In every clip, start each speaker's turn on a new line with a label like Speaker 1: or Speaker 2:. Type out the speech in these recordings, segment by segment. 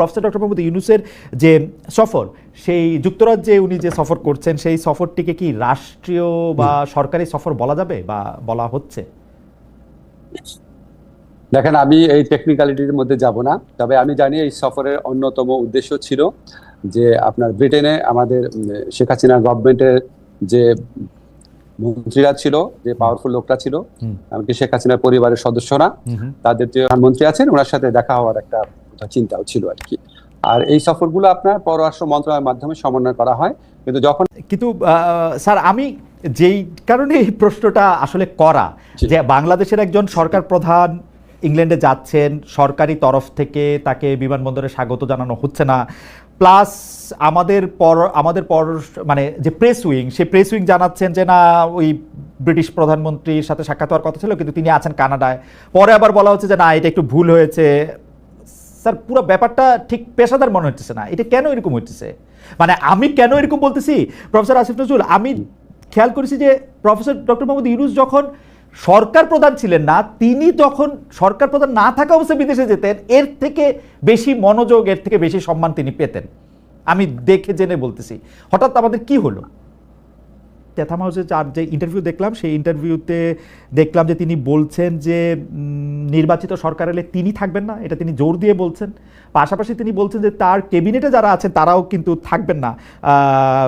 Speaker 1: Professor doctor Mohammad ইউনুসের যে সফর সেই যুক্তরাজ্যে উনি যে সফর করছেন সেই সফরটিকে কি রাষ্ট্রীয় বা সরকারি সফর বলা যাবে বা বলা হচ্ছে
Speaker 2: দেখেন আমি এই টেকনিক্যালিটির মধ্যে যাব না তবে আমি জানি এই সফরের অন্যতম উদ্দেশ্য ছিল যে আপনার ব্রিটেনে আমাদের শেখ হাসিনা গভর্নমেন্টের যে মন্ত্রীরা ছিল যে পাওয়ারফুল লোকরা ছিল। এমনকি শেখ হাসিনার পরিবারের সদস্যরা। তাদের যে প্রধানমন্ত্রী আছেন ওনার সাথে দেখা হওয়ার একটা চিন্তাও ছিল আর কি। আর এই সফরগুলো আপনার পররাষ্ট্র মন্ত্রণালয়ের মাধ্যমে সমন্বয় করা হয়। কিন্তু যখন
Speaker 1: কিন্তু স্যার আমি যেই কারণে এই প্রশ্নটা আসলে করা যে বাংলাদেশের একজন সরকার প্রধান ইংল্যান্ডে যাচ্ছেন সরকারি তরফ থেকে তাকে বিমানবন্দরে স্বাগত জানানো হচ্ছে না। প্লাস আমাদের পর আমাদের পর মানে যে প্রেস উইং সে প্রেস উইং জানাচ্ছেন যে না ওই ব্রিটিশ প্রধানমন্ত্রীর সাথে সাক্ষাৎ হওয়ার কথা ছিল কিন্তু তিনি আছেন কানাডায়। পরে আবার বলা হচ্ছে যে না এটা একটু ভুল হয়েছে। স্যার, পুরো ব্যাপারটা ঠিক পেশাদার মনে হচ্ছে না। এটা কেন এরকম হচ্ছে মানে আমি কেন এরকম বলতেছি? প্রফেসর আসিফ নজরুল, আমি খেয়াল করেছি যে প্রফেসর ডক্টর মোহাম্মদ ইউনুস যখন সরকার প্রধান ছিলেন না, তিনি যখন সরকার প্রধান না থাকা অবস্থায় বিদেশে যেতেন, এর থেকে বেশি মনোযোগ, এর থেকে বেশি সম্মান তিনি পেতেন। আমি দেখে জেনে বলতেছি। হঠাৎ আমাদের কি হলো? টেথাম হাউসে যার যে ইন্টারভিউ দেখলাম সেই ইন্টারভিউতে দেখলাম যে তিনি বলছেন যে নির্বাচিত সরকার এলে তিনি থাকবেন না এটা তিনি জোর দিয়ে বলছেন। পাশাপাশি তিনি বলছেন যে তার ক্যাবিনেটে যারা আছেন তারাও কিন্তু থাকবেন না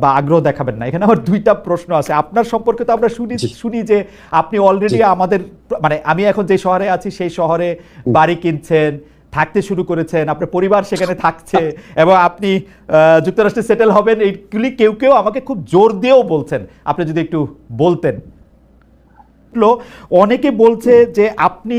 Speaker 1: বা আগ্রহ দেখাবেন না। এখানে আমার দুইটা প্রশ্ন আছে। আপনার সম্পর্কে তো আমরা শুনি শুনি যে আপনি অলরেডি আমাদের মানে আমি এখন যে শহরে আছি সেই শহরে বাড়ি কিনছেন থাকতে শুরু করেছেন, আপনার পরিবার সেখানে থাকছে এবং আপনি যুক্তরাষ্ট্রে সেটেল হবেন এইগুলি কেউ কেউ আমাকে খুব জোর দিয়েও বলছেন। আপনি যদি একটু বলতেন। অনেকে বলছে যে আপনি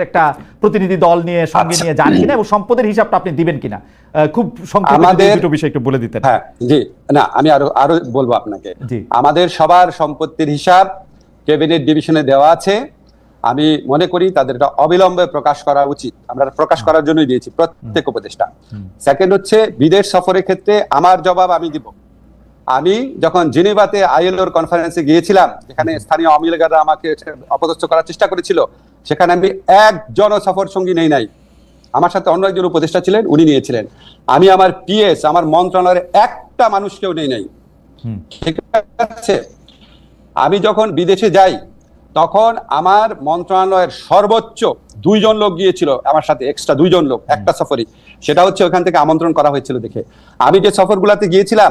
Speaker 1: একটা প্রতিনিধি দল নিয়ে সঙ্গে
Speaker 2: আচ্ছা।
Speaker 1: নিয়ে যান কিনা এবং সম্পদের হিসাবটা আপনি দিবেন কিনা? খুব সংক্ষেপে দুটো বিষয় একটু বলে দিতেন।
Speaker 2: হ্যাঁ জি। না আমি আরও আরও বলব আপনাকে। আমাদের সবার সম্পত্তির হিসাব ক্যাবিনেট ডিভিশনে দেওয়া আছে। আমি মনে করি তাদের এটা অবিলম্বে প্রকাশ করা উচিত। আমরা প্রকাশ করার জন্যই দিয়েছি প্রত্যেক উপদেষ্টা। সেকেন্ড হচ্ছে বিদেশ সফরের ক্ষেত্রে আমার জবাব আমি দিব। আমি যখন জেনেভাতে আইএলওর কনফারেন্সে গিয়েছিলাম যেখানে স্থানীয় আওয়ামী লীগাররা আমাকে অপদস্থ করার চেষ্টা করেছিল সেখানে আমি একজন সফর সঙ্গী নেই নাই। আমার সাথে অন্য একজন উপদেষ্টা ছিলেন উনি নিয়েছিলেন। আমি আমার পিএস আমার মন্ত্রণালয়ের একটা মানুষকেও নেই নাই। ঠিক আছে? আমি যখন বিদেশে যাই তখন আমার মন্ত্রণালয়ের সর্বোচ্চ দুইজন লোক গিয়েছিল আমার সাথে এক্সট্রা দুইজন লোক একটা সফরই। সেটা হচ্ছে ওখান থেকে আমন্ত্রণ করা হয়েছিল দেখে। আমি যে সফরগুলোতে গিয়েছিলাম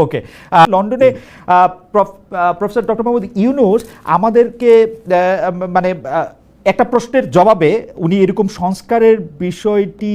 Speaker 1: ওকে লন্ডনে প্রফেসর ডক্টর মোহাম্মদ ইউনুস আমাদেরকে আহ, মানে একটা প্রশ্নের জবাবে উনি এরকম সংস্কারের বিষয়টি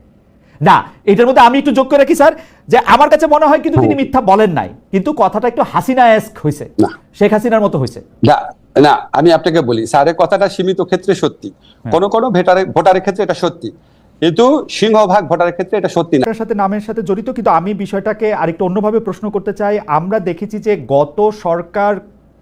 Speaker 1: না এটার মধ্যে আমি একটু যোগ করে রাখি স্যার যে আমার কাছে মনে হয় কিন্তু তিনি মিথ্যা বলেন নাই কিন্তু কথাটা একটু হাসিনা এস্ক হয়েছে শেখ হাসিনার মতো হয়েছে
Speaker 2: না না আমি আপনাকে বলি স্যারের কথাটা সীমিত ক্ষেত্রে সত্যি। কোন কোন ভোটারের ভোটারের ক্ষেত্রে এটা সত্যি। কিন্তু সিংহভাগ ভোটারের ক্ষেত্রে এটা সত্যি না।
Speaker 1: সাথে নামের সাথে জড়িত কিন্তু আমি বিষয়টাকে আরেকটু অন্যভাবে প্রশ্ন করতে চাই। আমরা দেখেছি যে গত সরকার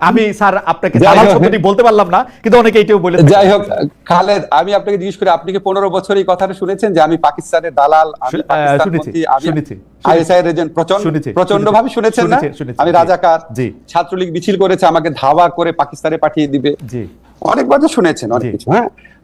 Speaker 1: আমি স্যার আপনাকে শব্দটি বলতে পারলাম না কিন্তু অনেকে এটাও বলে
Speaker 2: যাই হোক খালেদ আমি আপনাকে জিজ্ঞেস করি আপনি কি পনেরো বছর এই কথাটা শুনেছেন যে আমি পাকিস্তানের দালাল আমি
Speaker 1: শু-
Speaker 2: পাকিস্তান
Speaker 1: শুনেছি,
Speaker 2: আমি শুনেছেন না? আমি রাজাকার ছাত্রলীগ মিছিল করেছে আমাকে ধাওয়া করে পাকিস্তানে পাঠিয়ে দিবে। অনেকবার তো শুনেছেন অনেক কিছু হ্যাঁ?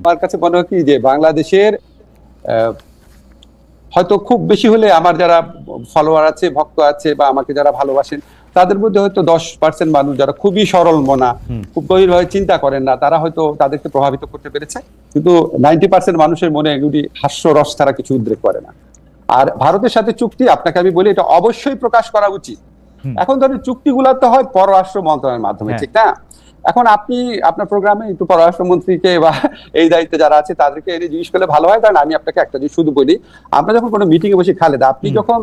Speaker 2: আমার কাছে মনে হয় কি যে বাংলাদেশের হয়তো খুব বেশি হলে আমার যারা ফলোয়ার আছে ভক্ত আছে বা আমাকে যারা ভালোবাসেন তাদের মধ্যে হয়তো দশ পার্সেন্ট মানুষ যারা খুবই সরল মনা খুব গভীরভাবে চিন্তা করেন না তারা হয়তো তাদেরকে প্রভাবিত করতে পেরেছে। কিন্তু নাইনটি পার্সেন্ট মানুষের মনে এগুলি হাস্যরস তারা কিছু উদ্রেক করে না। আর ভারতের সাথে চুক্তি আপনাকে আমি বলি এটা অবশ্যই প্রকাশ করা উচিত। এখন ধরেন চুক্তিগুলো তো হয় পররাষ্ট্র মন্ত্রণালয়ের মাধ্যমে
Speaker 1: হ্যাঁ।
Speaker 2: ঠিক না? এখন আপনি আপনার প্রোগ্রামে একটু পররাষ্ট্রমন্ত্রীকে বা এই দায়িত্বে যারা আছে তাদেরকে এনে জিজ্ঞেস করলে ভালো হয়। কারণ আমি আপনাকে একটা জিনিস শুধু বলি আমরা যখন কোনো মিটিং এ বসে খালেদা আপনি যখন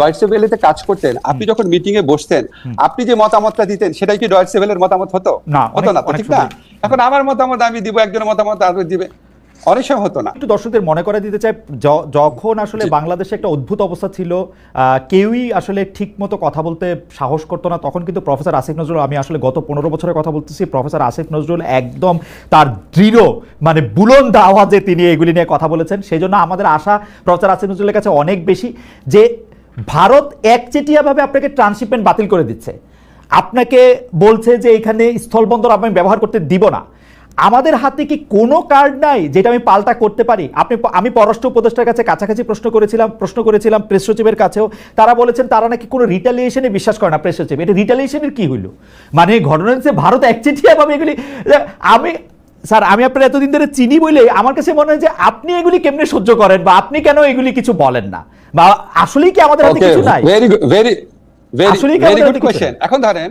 Speaker 2: ডয়সেভেলেতে কাজ করতেন আপনি যখন মিটিং এ বসতেন আপনি যে মতামতটা দিতেন সেটাই কি ডয়সেভেলের মতামত হতো?
Speaker 1: না,
Speaker 2: হতো না ঠিক না? এখন আমার মতামত আমি দিব একজনের মতামত আর দিবে। অনেক সময় হতো না।
Speaker 1: একটু দর্শকদের মনে করে দিতে চাই য- যখন আসলে বাংলাদেশে একটা অদ্ভুত অবস্থা ছিল কেউই আসলে ঠিক মতো কথা বলতে সাহস করতো না তখন কিন্তু প্রফেসর আসিফ নজরুল আমি আসলে গত পনেরো বছরের কথা বলতেছি প্রফেসর আসিফ নজরুল একদম তার দৃঢ় মানে বুলন্দ আওয়াজে তিনি এগুলি নিয়ে কথা বলেছেন। সেই জন্য আমাদের আশা প্রফেসর আসিফ নজরুলের কাছে অনেক বেশি যে ভারত একচেটিয়াভাবে আপনাকে ট্রান্সশিপমেন্ট বাতিল করে দিচ্ছে। আপনাকে বলছে যে এখানে স্থলবন্দর আমি ব্যবহার করতে দিব না। আমাদের হাতে কি কোনো কার্ড নাই যেটা আমি পাল্টা করতে পারি? আপনি আমি পররাষ্ট্র উপদেষ্টার কাছে কাছাকাছি প্রশ্ন করেছিলাম প্রশ্ন করেছিলাম প্রেস সচিবের কাছেও। তারা বলেছেন তারা নাকি কোনো রিটালিয়েশনে বিশ্বাস করে না প্রেস সচিব। এটা রিটালিয়েশনের কি হইল? মানে ঘটনা হচ্ছে ভারত একচেটিয়াভাবে এগুলি আমি স্যার আমি আপনার এতদিন ধরে চিনি বলে আমার কাছে মনে হয় যে আপনি এগুলি কেমনে সহ্য করেন বা আপনি কেন এগুলি কিছু বলেন না? বা আসলেই কি আমাদের হাতে কিছু নাই?
Speaker 2: Very very very very good question এখন ধরেন।